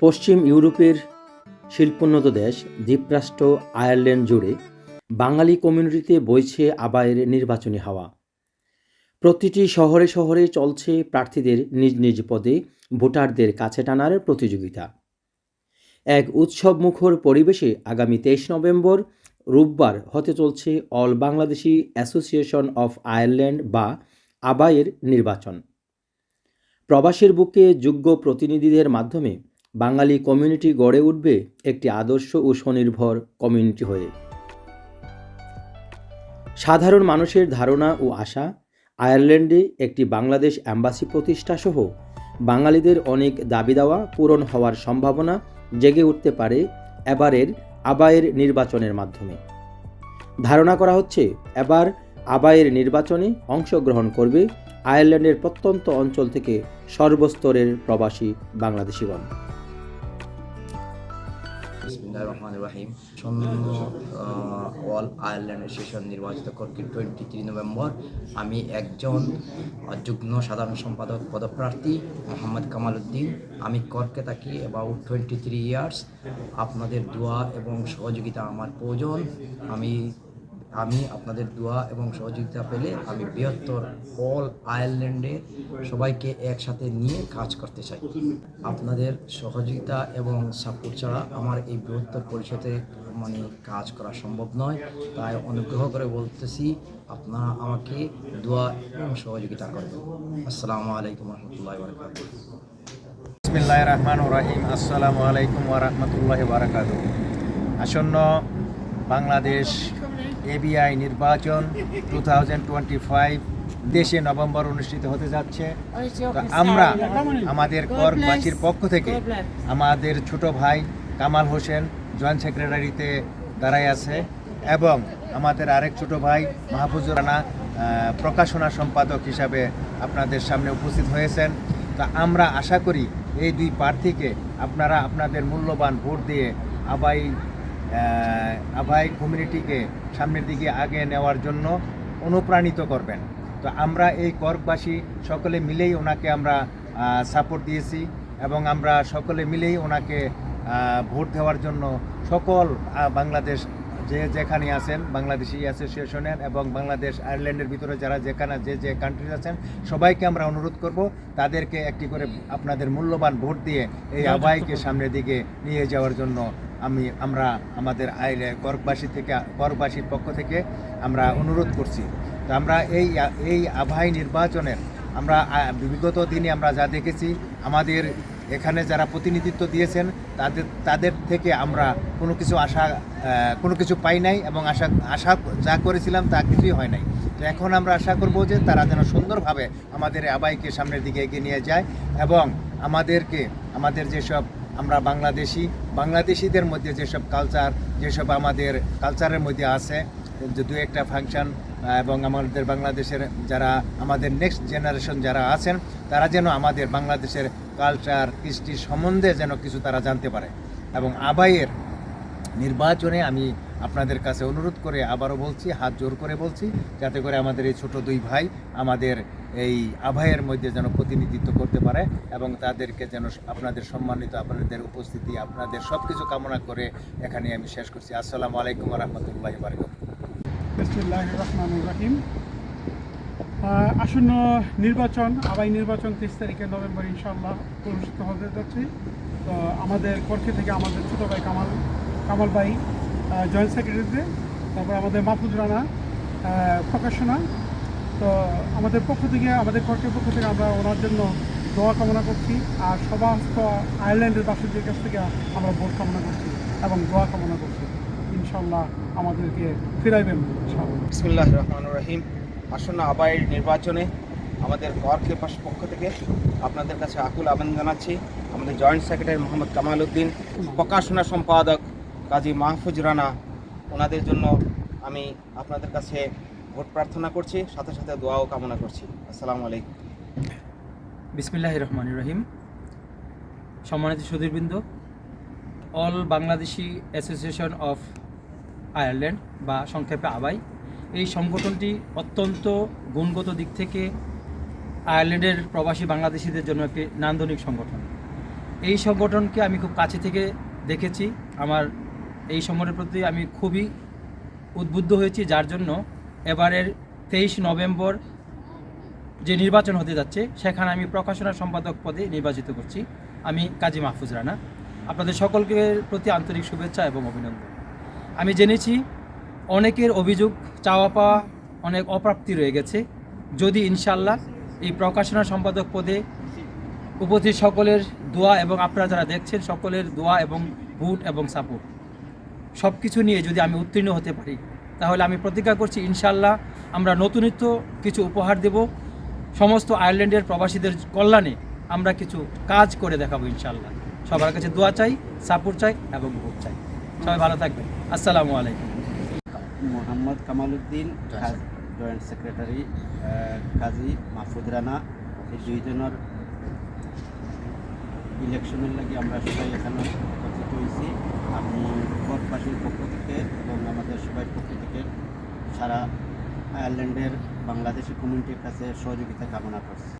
পশ্চিম ইউরোপের শিল্পোন্নত দেশ, দ্বীপরাষ্ট্র, আয়ারল্যান্ড জুড়ে বাঙালি কমিউনিটিতে বইছে আবায়ের নির্বাচনী হাওয়া। প্রতিটি শহরে শহরে চলছে প্রার্থীদের নিজ নিজ পদে ভোটারদের কাছে টানার প্রতিযোগিতা। এক উৎসব মুখর পরিবেশে আগামী তেইশ নভেম্বর রোববার হতে চলছে all Bangladeshi association of Ireland বা আবায়ের নির্বাচন। প্রবাসের বুকে যোগ্য প্রতিনিধিদের মাধ্যমে বাঙালি কমিউনিটি গড়ে উঠবে একটি আদর্শ ও স্বনির্ভর কমিউনিটি হয়ে। সাধারণ মানুষের ধারণা ও আশা, আয়ারল্যান্ডে একটি বাংলাদেশ অ্যাম্বাসি প্রতিষ্ঠা সহ বাঙালিদের অনেক দাবি দাওয়া পূরণ হওয়ার সম্ভাবনা জেগে উঠতে পারে এবারের আবায়ের নির্বাচনের মাধ্যমে। ধারণা করা হচ্ছে, এবার আবায়ের নির্বাচনে অংশগ্রহণ করবে আয়ারল্যান্ডের প্রত্যন্ত অঞ্চল থেকে সর্বস্তরের প্রবাসী বাংলাদেশিগণ। বিসমিল্লাহ রহমান রাহিম সন্ন অল আয়ারল্যান্ডের সেশন নির্বাচিত কর্তৃক টোয়েন্টি থ্রি নভেম্বর। আমি একজন যুগ্ম সাধারণ সম্পাদক, পদপ্রার্থী মোহাম্মদ কামাল উদ্দিন আমি কর্কে থাকি অ্যাবাউট টোয়েন্টি থ্রি ইয়ার্স আপনাদের দোয়া এবং সহযোগিতা আমার প্রয়োজন। আমি আমি আপনাদের দোয়া এবং সহযোগিতা পেলে আমি বৃহত্তর অল আয়ারল্যান্ডে সবাইকে একসাথে নিয়ে কাজ করতে চাই। আপনাদের সহযোগিতা এবং সাপোর্ট ছাড়া আমার এই বৃহত্তর পরিষদে মানে কাজ করা সম্ভব নয়। তাই অনুগ্রহ করে বলতেছি, আপনারা আমাকে দোয়া এবং সহযোগিতা করবেন। আসসালামু আলাইকুম রহমতুল্লাহ বরকাত বিসমিল্লাহ রহমান রাহিম। আসসালামু আলাইকুম ওরহমতুল্লাহ বারাকাত আসন্ন বাংলাদেশ এবিআই নির্বাচন টু থাউজেন্ড টোয়েন্টি ফাইভ দেশে নভেম্বর অনুষ্ঠিত হতে যাচ্ছে। তো আমরা আমাদের করবাসীর পক্ষ থেকে আমাদের ছোট ভাই কামাল হোসেন জয়েন্ট সেক্রেটারিতে দাঁড়ায় আছে এবং আমাদের আরেক ছোট ভাই মাহফুজুর রানা প্রকাশনা সম্পাদক হিসাবে আপনাদের সামনে উপস্থিত হয়েছেন। তা আমরা আশা করি এই দুই প্রার্থীকে আপনারা আপনাদের মূল্যবান ভোট দিয়ে আবাই আবাই কমিউনিটিকে সামনের দিকে আগে নেওয়ার জন্য অনুপ্রাণিত করবেন। তো আমরা এই কর্কবাসী সকলে মিলেই ওনাকে আমরা সাপোর্ট দিয়েছি এবং আমরা সকলে মিলেই ওনাকে ভোট দেওয়ার জন্য সকল বাংলাদেশ যে যেখানে আছেন বাংলাদেশি অ্যাসোসিয়েশনের এবং বাংলাদেশ আয়ারল্যান্ডের ভিতরে যারা যেখানে যে যে কান্ট্রিজ আছেন সবাইকে আমরা অনুরোধ করব তাদেরকে একটি করে আপনাদের মূল্যবান ভোট দিয়ে এই আবাইকে সামনের দিকে নিয়ে যাওয়ার জন্য আমি, আমরা আমাদের করকবাসী থেকে করকবাসীর পক্ষ থেকে আমরা অনুরোধ করছি। তো আমরা এই এই আবাই নির্বাচনের, আমরা বিগত দিনে আমরা যা দেখেছি, আমাদের এখানে যারা প্রতিনিধিত্ব দিয়েছেন, তাদের তাদের থেকে আমরা কোনো কিছু আশা কোনো কিছু পাই নাই এবং আশা আশা যা করেছিলাম তা কিছুই হয় নাই। তো এখন আমরা আশা করব যে তারা যেন সুন্দরভাবে আমাদের আবাইকে সামনের দিকে এগিয়ে নিয়ে যায় এবং আমাদেরকে, আমাদের যেসব আমরা বাংলাদেশি, বাংলাদেশিদের মধ্যে যেসব কালচার যেসব আমাদের কালচারের মধ্যে আছে, যে দু একটা ফাংশন এবং আমাদের বাংলাদেশের যারা, আমাদের নেক্সট জেনারেশন যারা আছেন, তারা যেন আমাদের বাংলাদেশের কালচার কৃষ্টি সম্বন্ধে যেন কিছু তারা জানতে পারে। এবং আবাইয়ের নির্বাচনে আমি আপনাদের কাছে অনুরোধ করে আবারও বলছি, হাত জোর করে বলছি, যাতে করে আমাদের এই ছোট দুই ভাই আমাদের এই আভাইয়ের মধ্যে যেন প্রতিনিধিত্ব করতে পারে এবং তাদেরকে যেন আপনাদের সম্মানিত, আপনাদের উপস্থিতি, আপনাদের সব কিছু কামনা করে এখানে আমি শেষ করছি। আসসালামু আলাইকুম রহমতুল্লাহ রহমান আসন্ন নির্বাচন, আবাই নির্বাচন তেইশ তারিখে নভেম্বর ইনশাল্লাহ অনুষ্ঠিত হতে যাচ্ছে। তো আমাদের পক্ষে থেকে আমাদের ছোটো ভাই কামাল কামাল ভাই জয়েন্ট সেক্রেটারিতে তারপর আমাদের মাহফুজ রানা প্রকাশনা তো আমাদের পক্ষ থেকে, আমাদের কর্কের পক্ষ থেকে আমরা ওনার জন্য দোয়া কামনা করছি আর সমস্ত আয়ারল্যান্ডের বাসীদের কাছ থেকে আমরা ভোট কামনা করছি এবং দোয়া কামনা করছি। ইনশাল্লাহ আমাদেরকে ফিরাইবেন বিসমুল্লাহ রহমান রহিম। আসন্ন আবাইয়ের নির্বাচনে আমাদের কর কেপাস পক্ষ থেকে আপনাদের কাছে আকুল আবেদন জানাচ্ছি। আমাদের জয়েন্ট সেক্রেটারি মোহাম্মদ কামাল উদ্দিন, প্রকাশনা সম্পাদক কাজী মাহফুজ রানা, ওনাদের জন্য আমি আপনাদের কাছে ভোট প্রার্থনা করছি, সাথে সাথে দোয়াও কামনা করছি। আসসালামু আলাইকুম। বিসমিল্লাহ রহমান রহিম। সম্মানিত সুধীরবৃন্দ, all Bangladeshi association of Ireland বা সংক্ষেপে আবাই, এই সংগঠনটি অত্যন্ত গুণগত দিক থেকে আয়ারল্যান্ডের প্রবাসী বাংলাদেশিদের জন্য একটি নান্দনিক সংগঠন। এই সংগঠনকে আমি খুব কাছে থেকে দেখেছি, আমার এই সংগঠনের প্রতি আমি খুবই উদ্বুদ্ধ হয়েছি, যার জন্য এবারের তেইশ নভেম্বর যে নির্বাচন হতে যাচ্ছে, সেখানে আমি প্রকাশনা সম্পাদক পদে নির্বাচিত করছি। আমি কাজী মাহফুজ রানা। আপনাদের সকলকে প্রতি আন্তরিক শুভেচ্ছা এবং অভিনন্দন। আমি জেনেছি অনেকের অভিযোগ চাওয়া পাওয়া অনেক অপ্রাপ্তি রয়ে গেছে। যদি ইনশাল্লাহ এই প্রকাশনা সম্পাদক পদে উপস্থিত সকলের দোয়া এবং আপনারা যারা দেখছেন, সকলের দোয়া এবং ভোট এবং সাপোর্ট। সব কিছু নিয়ে যদি আমি উত্তীর্ণ হতে পারি তাহলে আমি প্রতিজ্ঞা করছি ইনশাল্লাহ আমরা নতুনিত্ব কিছু উপহার দেব। সমস্ত আয়ারল্যান্ডের প্রবাসীদের কল্যাণে আমরা কিছু কাজ করে দেখাবো ইনশাল্লাহ সবার কাছে দোয়া চাই সাপোর্ট চাই এবং ভোট চাই। সবাই ভালো থাকবেন। আসসালামু আলাইকুম। মোহাম্মদ কামালউদ্দিন জয়েন্ট সেক্রেটারি কাজী মাহফুদ রানা এই দুইজনের ইলেকশনের লাগে আমরা সবাই এখানে একত্রিত হয়েছি আমি পথবাসীর পক্ষ থেকে এবং আমাদের সবাই পক্ষ থেকে সারা আয়ারল্যান্ডের বাংলাদেশি কমিউনিটির কাছে সহযোগিতা কামনা করছি।